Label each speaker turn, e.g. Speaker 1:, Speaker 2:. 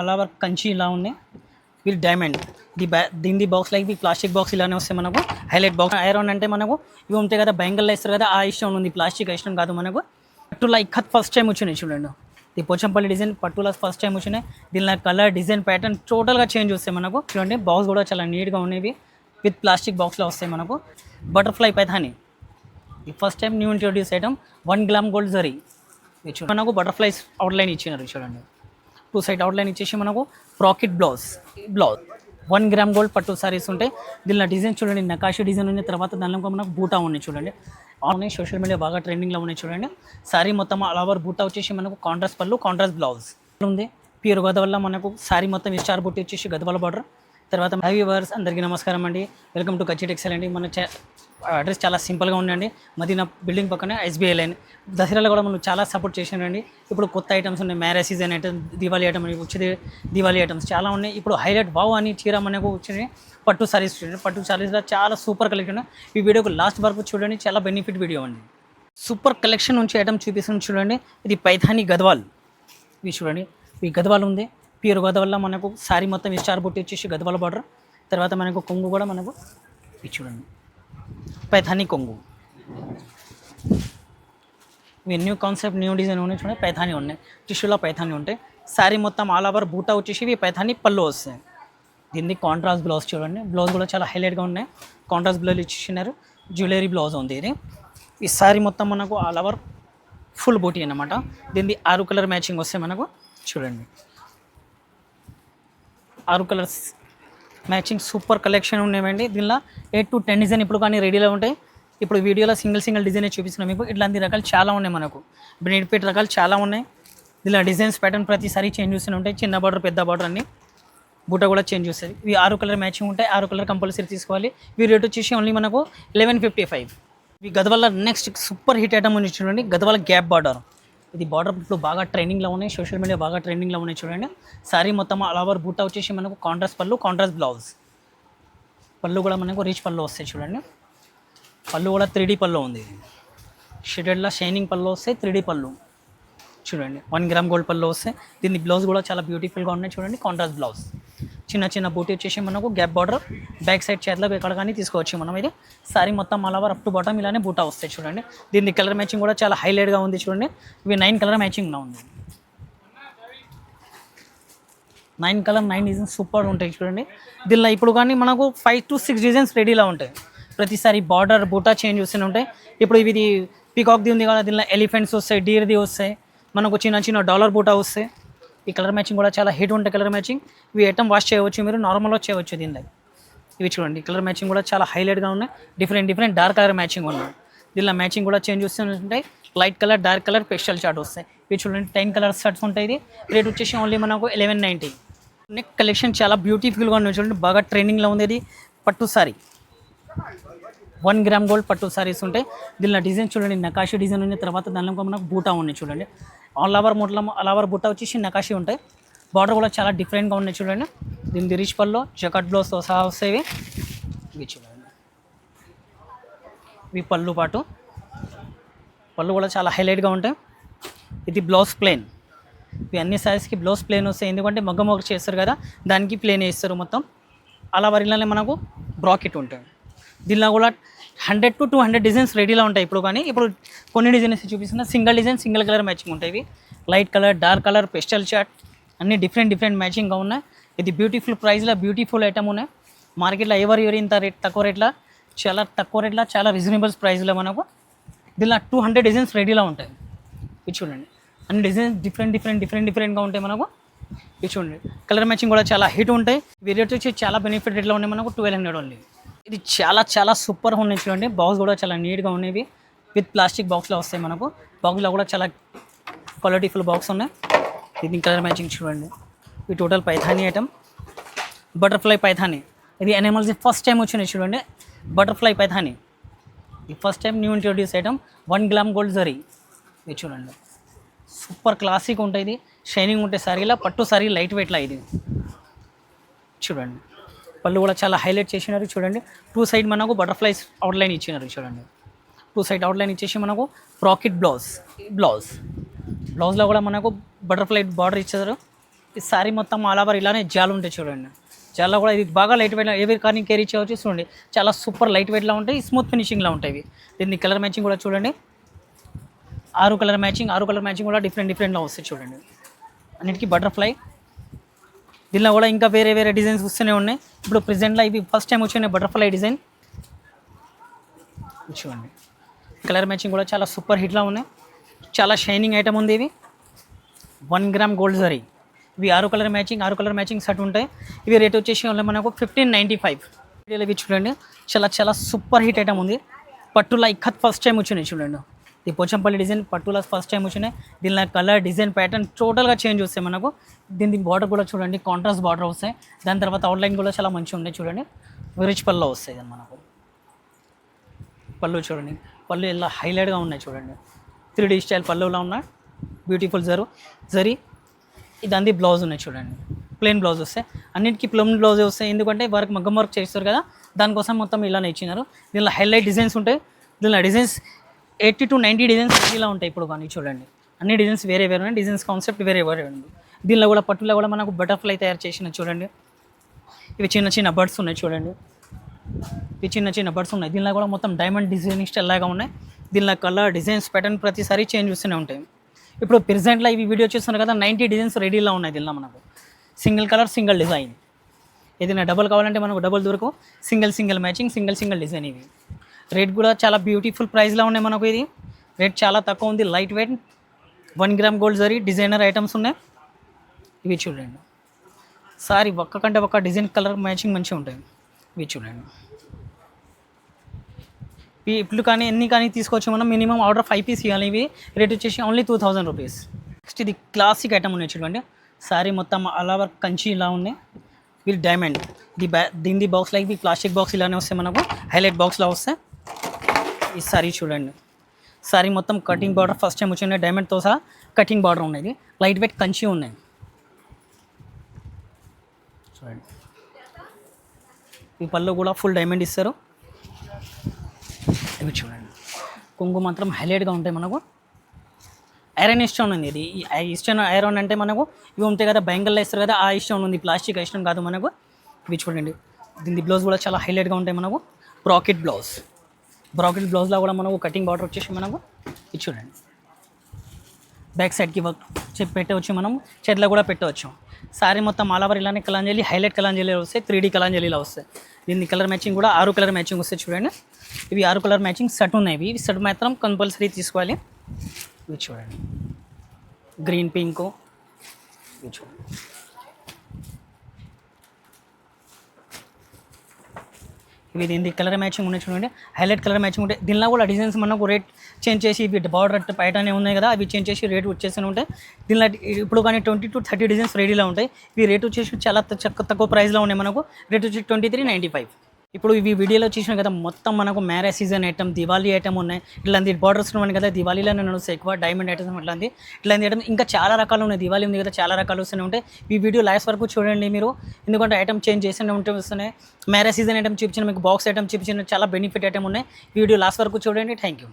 Speaker 1: అలా వర్క్ కంచి ఇలా ఉన్నాయి. విత్ డైమండ్ ది బ్యా దీని box like the plastic box ఇలానే వస్తాయి మనకు. హైలైట్ బాక్స్ ఐరన్ అంటే మనకు ఇవి ఉంటాయి కదా బ్యాంగిల్లో ఇస్తారు కదా ఆ ఇష్టం ఉంది. ప్లాస్టిక్ ఇష్టం కాదు మనకు. పట్టులా ఇక్కత్ ఫస్ట్ టైం వచ్చినాయి చూడండి. ఈ పోచంపల్లి డిజైన్ పట్టులా ఫస్ట్ టైం వచ్చినాయి. దీనిలో కలర్ డిజైన్ ప్యాటర్న్ టోటల్గా చేంజ్ వస్తాయి మనకు. చూడండి బాక్స్ కూడా చాలా నీట్గా ఉండేవి విత్ ప్లాస్టిక్ బాక్స్లో వస్తాయి మనకు. బటర్ఫ్లై పైథాని ఈ first time new introduce item one glam gold zari చూడండి. మనకు బటర్ఫ్లైస్ అవుట్లైన్ ఇచ్చినారు చూడండి. టూ సైడ్ అవుట్లైన్ ఇచ్చేసి మనకు ప్రాకెట్ blouse blouse. One gram gold పట్టు సారీస్ ఉంటాయి దీనిలో డిజైన్ చూడండి నకాషి డిజైన్ ఉంది తర్వాత దానిలో మనకు బూటా ఉన్నాయి చూడండి. ఆన్లైన్ సోషల్ మీడియా బాగా ట్రెండింగ్లో ఉన్నాయి చూడండి. సారీ మొత్తం ఆల్ ఓవర్ బూటా వచ్చేసి మనకు కాంట్రాస్ట్ పళ్ళు కాంట్రాస్ట్ బ్లౌజ్. ఉంది. ప్యూర్ గోదావరిలో మనకు సారీ మొత్తం స్టార్ బుట్టి వచ్చేసి గదవాల బార్డర్. తర్వాత హై వర్స్ అందరికీ నమస్కారం అండి. వెల్కమ్ టు కచ్చి టెక్సైల్ అండి. మన అడ్రస్ చాలా సింపుల్గా ఉండండి. మదీనా బిల్డింగ్ పక్కనే ఎస్బీఐ లైన్. దసరాలో కూడా మనం చాలా సపోర్ట్ చేసానండి ఇప్పుడు కొత్త ఐటమ్స్ ఉన్నాయి. Marriage season item Diwali item వచ్చేది. దివాళీ ఐటమ్స్ చాలా ఉన్నాయి. ఇప్పుడు హైలైట్ బావు అని చీర మనకు వచ్చినాయి పట్టు సారీస్ చూడండి. పట్టు సారీస్లో చాలా సూపర్ కలెక్షన్. ఈ వీడియోకి లాస్ట్ వరకు చూడండి. చాలా బెనిఫిట్ వీడియో అండి. సూపర్ కలెక్షన్ నుంచి ఐటమ్ చూపిస్తుంది చూడండి. ఇది పైథాని గద్వాల్. ఇవి చూడండి. ఈ గద్వాల్ ఉంది. ప్యూర్ గద్వాల్లో మనకు సారీ మొత్తం ఈ స్టార్ బుట్టి వచ్చేసి గద్వాల బార్డర్. తర్వాత మనకు కొంగు కూడా మనకు ఇది చూడండి. पैथानी కొంగు ఇవి న్యూ కాన్సెప్ట్ న్యూ డిజైన్ ఉన్నాయి చూడండి పైథాని ఉన్నాయి టిష్యూలో పైథాని ఉంటాయి శారీ మొత్తం ఆల్ ఓవర్ బూటా వచ్చేసి ఇవి పైథాని పళ్ళు వస్తాయి దీన్ని కాంట్రాస్ట్ బ్లౌజ్ చూడండి బ్లౌజ్ కూడా చాలా హైలైట్గా ఉన్నాయి కాంట్రాస్ట్ బ్లౌజ్ ఇచ్చినారు జ్యువెలరీ బ్లౌజ్ ఉంది ఇది ఈ శారీ మొత్తం మనకు ఆల్ ఓవర్ ఫుల్ బూటీ అనమాట దీన్ని ఆరు కలర్ మ్యాచింగ్ వస్తే మనకు చూడండి ఆరు కలర్స్ మ్యాచింగ్ సూపర్ కలెక్షన్ ఉన్నాయండి దీనిలో ఎయిట్ టు టెన్ డిజైన్ ఇప్పుడు కానీ రెడీలో ఉంటాయి. ఇప్పుడు వీడియోలో సింగిల్ సింగిల్ డిజైన్ చూపిస్తున్నాం మీకు. ఇట్లాంటి రకాలు చాలా ఉన్నాయి మనకు. బ్రెడ్ రకాలు చాలా ఉన్నాయి. దీనిలో డిజైన్స్ ప్యాటర్న్ ప్రతిసారి చేంజ్ చేస్తూనే ఉంటాయి. చిన్న బార్డర్ పెద్ద బార్డర్ అన్ని. బూట కూడా చేంజ్ చేస్తుంది ఇవి ఆరు కలర్ మ్యాచింగ్ ఉంటాయి. ఆరు కలర్ కంపల్సరీ తీసుకోవాలి. ఇవి రేట్ వచ్చేసి ఓన్లీ మనకు లెవెన్ ఫిఫ్టీ ఫైవ్ ఇవి Gadwal next super hit item ఉంది చూడండి. గదవల్ల గ్యాప్ బార్డర్ ఇది బార్డర్ ఇప్పుడు బాగా ట్రెండింగ్లో ఉన్నాయి. సోషల్ మీడియా బాగా ట్రెండింగ్లో ఉన్నాయి చూడండి. సారీ మొత్తం ఆల్ ఓవర్ బూట వచ్చేసి మనకు కాంట్రాస్ట్ పళ్ళు కాంట్రాస్ట్ బ్లౌజ్. పళ్ళు కూడా మనకు రిచ్ పళ్ళు వస్తాయి చూడండి. పళ్ళు కూడా త్రీ పళ్ళు ఉంది. షెడెడ్లో షైనింగ్ పళ్ళు వస్తాయి త్రీ పళ్ళు. చూడండి. వన్ గ్రామ్ గోల్డ్ పళ్ళు వస్తాయి. దీని బ్లౌజ్ కూడా చాలా బ్యూటిఫుల్గా ఉన్నాయి చూడండి. Contrast blouse. చిన్న చిన్న బూటీ వచ్చేసి మనకు గ్యాప్ బార్డర్ బ్యాక్ సైడ్ చేతిలో ఎక్కడ కానీ తీసుకోవచ్చు మనం ఇది. సారీ మొత్తం మలవర్ అప్ టు బాటమ్ ఇలానే బూటా వస్తాయి చూడండి. దీని కలర్ మ్యాచింగ్ కూడా చాలా హైలైట్గా ఉంది చూడండి. ఇవి నైన్ కలర్ మ్యాచింగ్లో ఉంది nine colour nine designs super ఉంటాయి చూడండి. దీనిలో ఇప్పుడు కానీ మనకు ఫైవ్ టు సిక్స్ డిజైన్స్ రెడీలో ఉంటాయి. ప్రతిసారి బార్డర్ బూటా చేంజ్ వస్తూనే ఉంటాయి. ఇప్పుడు ఇది పీకాక్ది ఉంది కదా దీనిలో ఎలిఫెంట్స్ వస్తాయి డీర్ది వస్తాయి. మనకు చిన్న చిన్న డాలర్ బూటా వస్తాయి. ఈ కలర్ మ్యాచింగ్ కూడా చాలా హిట్ ఉంటాయి కలర్ మ్యాచింగ్. ఇవి ఐటమ్ వాష్ చేయవచ్చు మీరు నార్మల్గా చేయవచ్చు దీనిలో. ఇవి చూడండి కలర్ మ్యాచింగ్ కూడా చాలా హైలైట్గా ఉన్నాయి. Different different dark colour matching ఉన్నాయి. దీనిలో మ్యాచింగ్ కూడా చేంజ్ వస్తుంటాయి light colour dark colour pastel chart వస్తాయి. ఇవి చూడండి టెన్ కలర్ షర్ట్స్ ఉంటాయి ఇది. రేట్ వచ్చేసి ఓన్లీ మనకు ఎలెవెన్ నైంటీ నెక్ కలెక్షన్ చాలా బ్యూటిఫుల్గా ఉన్నాయి. చూడండి బాగా ట్రెండింగ్లో ఉంది ఇది. పట్టు సారీ. వన్ గ్రామ్ గోల్డ్ పట్టు సారీస్ ఉంటాయి దీనిలో డిజైన్ చూడండి నకాషి డిజైన్ ఉన్న తర్వాత దానిలో మనకు బూటా ఉన్నాయి చూడండి. ఆల్ ఓవర్ మొట్ల ఆల్ ఓవర్ బూటా వచ్చేసి నకాషి ఉంటాయి. బార్డర్ కూడా చాలా డిఫరెంట్గా ఉన్నాయి చూడండి. దీని రిచ్ పల్లో జకట్ బ్లౌజ్తో సహా వస్తాయి. ఇవి. చూడండి. ఇవి పళ్ళు పాటు. పళ్ళు కూడా చాలా హైలైట్గా ఉంటాయి. ఇది బ్లౌజ్ ప్లేన్ ఇవి అన్ని సైజ్కి బ్లౌజ్ ప్లేన్ వస్తాయి. ఎందుకంటే మగ్గం ఒకటి చేస్తారు కదా దానికి ప్లేన్ వేస్తారు మొత్తం. అలా వరిలోనే మనకు బ్రాకెట్ ఉంటుంది దీనిలో కూడా hundred to two hundred designs రెడీలో ఉంటాయి ఇప్పుడు కానీ. ఇప్పుడు కొన్ని డిజైన్స్ చూపిస్తున్న single design single colour matching ఉంటాయి light colour dark colour pastel chart అన్ని డిఫరెంట్ డిఫరెంట్ మ్యాచింగ్గా ఉన్నాయి. ఇది బ్యూటిఫుల్ ప్రైస్లో బ్యూటిఫుల్ ఐటమ్ ఉన్నాయి. మార్కెట్లో ఎవరు ఎవరు ఇంత రేట్ తక్కువ రేట్లో చాలా తక్కువ రేట్లో చాలా రీజనబుల్ ప్రైస్లో మనకు దీనిలో టూ హండ్రెడ్ డిజైన్స్ రెడీలో ఉంటాయి. ఇది చూడండి. అన్ని డిజైన్స్ డిఫరెంట్ డిఫరెంట్ డిఫరెంట్ డిఫరెంట్గా ఉంటాయి మనకు. ఇది చూడండి. కలర్ మ్యాచింగ్ కూడా చాలా హిట్ ఉంటాయి. వీరియట్ వచ్చి చాలా బెనిఫిట్ రేట్లో ఉన్నాయి మనకు ట్వెల్వ్ హండ్రెడ్ ఓన్లీ. ఇది చాలా చాలా సూపర్గా ఉన్నాయి చూడండి. బాక్స్ కూడా చాలా నీట్గా ఉన్నాయి విత్ ప్లాస్టిక్ బాక్స్లో వస్తాయి మనకు. బాక్స్లో కూడా చాలా క్వాలిటీఫుల్ బాక్స్ ఉన్నాయి. ఇది కలర్ మ్యాచింగ్ చూడండి. ఇది total Paithani item butterfly Paithani. ఇది అనిమల్స్ ఫస్ట్ టైం వచ్చినాయి చూడండి. బటర్ఫ్లై పైథానీ. ఈ first time new introduce item one gram gold zari ఇది చూడండి. సూపర్ క్లాసిక్ ఉంటుంది ఇది. షైనింగ్ ఉంటే సారీలా పట్టు సారీ లైట్ వెయిట్లా ఇది. చూడండి. పళ్ళు కూడా చాలా హైలైట్ చేసినారు చూడండి. టూ సైడ్ మనకు బటర్ఫ్లైస్ అవుట్లైన్ ఇచ్చినారు చూడండి. టూ సైడ్ అవుట్లైన్ ఇచ్చేసి మనకు ప్రాకెట్ బ్లౌజ్ బ్లౌజ్. బ్లౌజ్లో కూడా మనకు బటర్ఫ్లై బార్డర్ ఇచ్చారు. ఈ సారీ మొత్తం ఆల్ ఇలానే జాలు ఉంటాయి చూడండి. జాలో కూడా ఇది బాగా లైట్ వెయిట్ ఏవి కానీ క్యారీ చేయవచ్చు చూడండి. చాలా సూపర్ లైట్ వెయిట్లో ఉంటాయి స్మూత్ ఫినిషింగ్లో ఉంటాయి ఇవి. దీన్ని కలర్ మ్యాచింగ్ కూడా చూడండి. ఆరు కలర్ మ్యాచింగ్ ఆరు కలర్ మ్యాచింగ్ కూడా డిఫరెంట్ డిఫరెంట్లో వస్తాయి చూడండి. అన్నిటికీ బటర్ఫ్లై దీనిలో కూడా ఇంకా వేరే వేరే డిజైన్స్ వస్తూనే ఉన్నాయి. ఇప్పుడు ప్రెసెంట్లో ఇవి ఫస్ట్ టైం వచ్చిన బటర్ఫ్లై డిజైన్ చూడండి. కలర్ మ్యాచింగ్ కూడా చాలా సూపర్ హిట్లో ఉన్నాయి. చాలా షైనింగ్ ఐటమ్ ఉంది ఇవి. వన్ గ్రామ్ గోల్డ్ జరీ ఇవి ఆరు కలర్ మ్యాచింగ్ ఆరు కలర్ మ్యాచింగ్ సెట్ ఉంటాయి. ఇవి రేట్ వచ్చేసి మనకు ఫిఫ్టీన్ నైంటీ ఫైవ్ ఇవి చూడండి. చాలా చాలా సూపర్ హిట్ ఐటమ్ ఉంది. పట్టులా లైక్ ఫస్ట్ టైం వచ్చినాయి చూడండి. ఈ పోచంపల్లి డిజైన్ పట్టులా ఫస్ట్ టైం వచ్చినాయి దీనిలో కలర్ డిజైన్ ప్యాటర్న్ టోటల్గా చేంజ్ వస్తాయి మనకు. దీని బార్డర్ కూడా చూడండి కాంట్రాస్ట్ బార్డర్ వస్తాయి. దాని తర్వాత అవుట్లైన్ కూడా చాలా మంచిగా ఉన్నాయి చూడండి. రిచ్ పళ్ళు వస్తాయి మనకు. పళ్ళు చూడండి. పళ్ళు ఇలా హైలైట్గా ఉన్నాయి చూడండి. త్రీ డీ స్టైల్ పళ్ళులా ఉన్నాయి. బ్యూటిఫుల్ జరు. జరీ. ఇదంది బ్లౌజ్ ఉన్నాయి చూడండి. ప్లెయిన్ బ్లౌజ్ వస్తాయి. అన్నిటికీ ప్లెయిన్ బ్లౌజ్ వస్తాయి. ఎందుకంటే వర్క్ మగ్గం వర్క్ చేస్తారు కదా. దానికోసం మొత్తం ఇలానే ఇచ్చినారు. దీనిలో హైలైట్ డిజైన్స్ ఉంటాయి. దీనిలో designs eighty to ninety designs ఇలా ఉంటాయి ఇప్పుడు కానీ చూడండి. అన్ని డిజైన్స్ వేరే వేరే ఉన్నాయి డిజైన్స్ కాన్సెప్ట్ వేరే వేరే ఉంది. దీనిలో కూడా పట్టులో కూడా మనకు బటర్ఫ్లై తయారు చేసిన చూడండి. ఇవి చిన్న చిన్న బర్డ్స్ ఉన్నాయి చూడండి. ఇవి చిన్న చిన్న బర్డ్స్ ఉన్నాయి. దీనిలో కూడా మొత్తం డైమండ్ డిజైనింగ్ స్టైల్ లాగా ఉన్నాయి. దీనిలో కలర్ డిజైన్స్ ప్యాటర్న్ ప్రతిసారి చేంజ్ వస్తూనే ఉంటాయి. ఇప్పుడు ప్రెసెంట్లో ఇవి వీడియో చూస్తున్నారు కదా నైంటీ డిజైన్స్ రెడీలో ఉన్నాయి దీనిలో మనకు. సింగిల్ కలర్ సింగిల్ డిజైన్ ఏదైనా డబల్ కావాలంటే మనకు double దొరకు. Single single matching single single design ఇవి. రేట్ కూడా చాలా బ్యూటిఫుల్ ప్రైస్లో ఉన్నాయి మనకు ఇది. రేట్ చాలా తక్కువ ఉంది light weight one gram gold zari designer items ఉన్నాయి. ఇవి చూడండి. సారీ ఒక్క కంటే ఒక్క డిజైన్ కలర్ మ్యాచింగ్ మంచిగా ఉంటాయి. ఇవి చూడండి. ఇప్పుడు కానీ ఎన్ని కానీ తీసుకోవచ్చు మనం మినిమం ఆర్డర్ ఫైవ్ పీస్ ఇవ్వాలి. ఇవి రేట్ వచ్చేసి only two thousand rupees next ఇది క్లాసిక్ ఐటమ్ ఉన్నాయి చూడండి. సారీ మొత్తం అలా వర్క్ కంచి ఇలా ఉన్నాయి. వీళ్ళు డైమండ్ ఇది బ్యా దీని బాక్స్ లైక్ ప్లాస్టిక్ బాక్స్ ఇలానే వస్తాయి మనకు. హైలైట్ బాక్స్లో వస్తాయి. ఈ సారీ చూడండి. సారీ మొత్తం కటింగ్ బార్డర్ ఫస్ట్ టైం వచ్చిన డైమండ్తో సహా కటింగ్ బార్డర్ ఉన్నది. లైట్ వెయిట్ కంచి ఉన్నాయి చూడండి ఈ పళ్ళు కూడా ఫుల్ డైమండ్ ఇస్తారు. ఇవి చూడండి. కొంగు మాత్రం హైలైట్గా ఉంటాయి మనకు. ఐరన్ ఇష్టం ఉంది ఇది. ఇష్టం ఐరన్ అంటే మనకు ఇవి ఉంటాయి కదా బెంగల్లో ఇస్తారు కదా ఆ ఇష్టం ఉంది. ప్లాస్టిక్ ఇష్టం కాదు మనకు. ఇవి చూడండి. దీని బ్లౌజ్ కూడా చాలా హైలైట్గా ఉంటాయి మనకు. బ్రాకెట్ బ్లౌజ్ బ్రాకెట్ బ్లౌజ్లో కూడా మనకు కటింగ్ బార్డర్ వచ్చేసి మనకు ఇది చూడండి బ్యాక్ సైడ్కి వర్క్ చెప్పి పెట్టవచ్చు మనం. చేతిలో కూడా పెట్టవచ్చు. సారీ మొత్తం ఆల్ ఓవర్ ఇలానే కలాంజలి హైలైట్ కలాంజలి వస్తాయి త్రీ డీ కలాంజలిలో వస్తాయి. దీని కలర్ మ్యాచింగ్ కూడా ఆరు కలర్ మ్యాచింగ్ వస్తాయి చూడండి. ఇవి ఆరు కలర్ మ్యాచింగ్ సెట్ ఉన్నాయి. ఇవి సెట్ మాత్రం కంపల్సరీ తీసుకోవాలి. ఇవి చూడండి. గ్రీన్ పింక్ ఇవి చూడండి. ఇవి దీని కలర్ మ్యాచింగ్ ఉన్నాయి చూడండి. హైలైట్ కలర్ మ్యాచింగ్ ఉంటాయి. దీనిలో కూడా డిజైన్స్ మనకు రేట్ చేంజ్ చేసి ఇవి బార్డర్ బయటనే ఉన్నాయి కదా అవి చేంజ్ చేసి రేట్ వచ్చేసి ఉంటాయి. దీనిలో ఇప్పుడు కానీ ట్వంటీ టు థర్టీ డిజైన్స్ రెడీలో ఉంటాయి. ఇవి రేట్ వచ్చేసి చాలా తక్కువ తక్కువ ప్రైస్లో ఉన్నాయి మనకు. రేట్ వచ్చి ట్వంటీ త్రీ నైంటీ ఫైవ్ ఇప్పుడు ఇవి వీడియోలో చూసిన కదా మొత్తం మనకు marriage season item Diwali item ఉన్నాయి. ఇట్లాంటి బార్డర్స్ ఉన్నాయి కదా దివాళీలో నడుస్తాయి ఎక్కువ డైమండ్ ఐటమ్స్ ఇట్లాంటి. ఇట్లాంటి ఐటమ్ ఇంకా చాలా రకాలు ఉన్నాయి. దివాళీ ఉంది కదా చాలా రకాలు వస్తూనే ఉంటాయి. ఈ వీడియో లాస్ట్ వరకు చూడండి మీరు. ఎందుకంటే ఐటమ్ చేంజ్ చేస్తూనే ఉంటే వస్తున్నాయి. మ్యారేజ్ సీజన్ ఐటమ్ చూపించిన మీకు బాక్స్ ఐటమ్ చూపించిన చాలా బెనిఫిట్ ఐటమ్ ఉన్నాయి. వీడియో లాస్ట్ వరకు చూడండి. Thank you